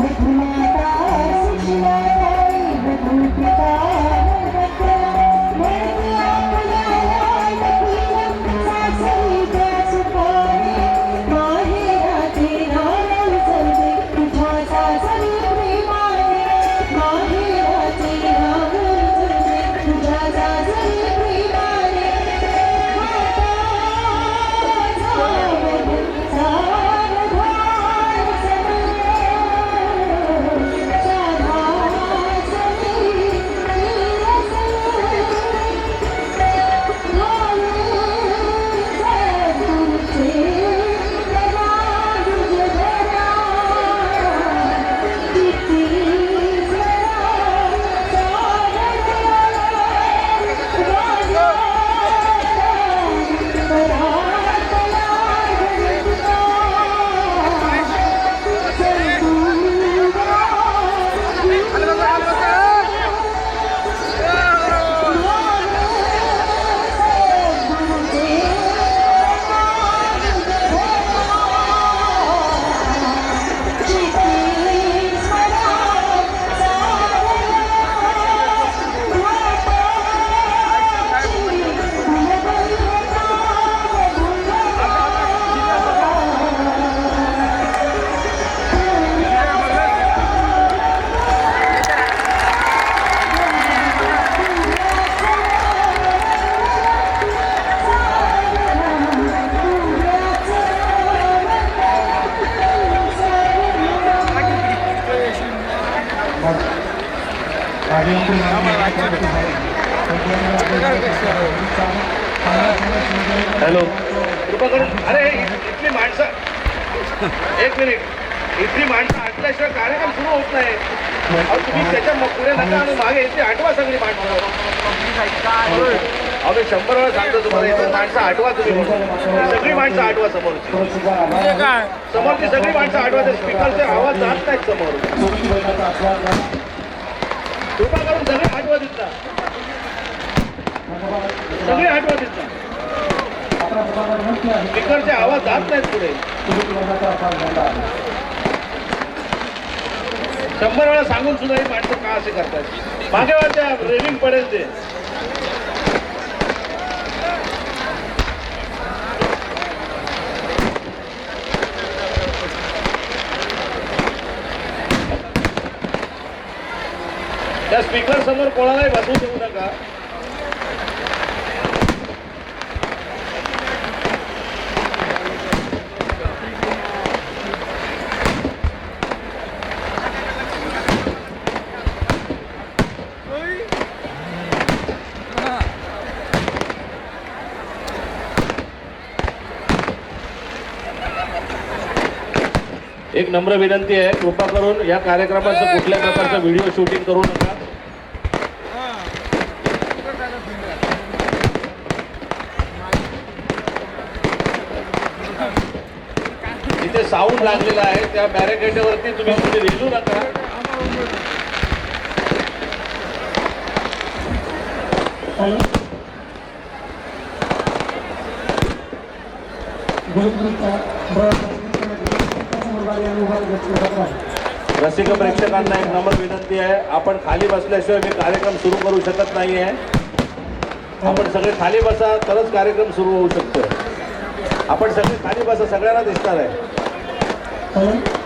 ไม่ไม่ hello. कृपा करून अरे इथली माणसं. एक मिनिट. इथली माणसं आटल्याशिवाय कार्यक्रम सुरू होत नाही. तुम्ही त्याच्या मग पुढे नका आणि मागे इथे आठवा सगळी माणसं. अरे शंभर वेळा सांगतो तुम्हाला इथे माणसं आठवा तुम्ही सगळी माणसं आठवा समोरची. समोरची सगळी माणसं आठवा स्पीकरचे आवाज जात नाहीत समोर. कृपा करून सगळे आठवा दिसता सगळे आठवा दिसता स्पीकरचे आवाज जात नाहीत पुढे शंभर वेळा सांगून सुद्धा ही माणसं का असे करतात? मागे वाटत्या रेलिंग पडेल ते. त्या स्पीकर समोर कोणालाही बसू देऊ नका. एक नम्र विनंती आहे कृपा करून या कार्यक्रमाचं कुठल्या प्रकारचं व्हिडिओ शूटिंग करू नका. इथे साऊंड लागलेला आहे त्या बॅरिकेडवरती तुम्ही कुठे रेलू नका. रसिक प्रेक्षकांना एक नम्र विनंती आहे. आपण खाली बसल्याशिवाय मी कार्यक्रम सुरू करू शकत नाही आहे आपण सगळे खाली बसा तरच कार्यक्रम सुरू होऊ शकतो. आपण सगळे खाली बसा सगळ्यांना दिसणार आहे.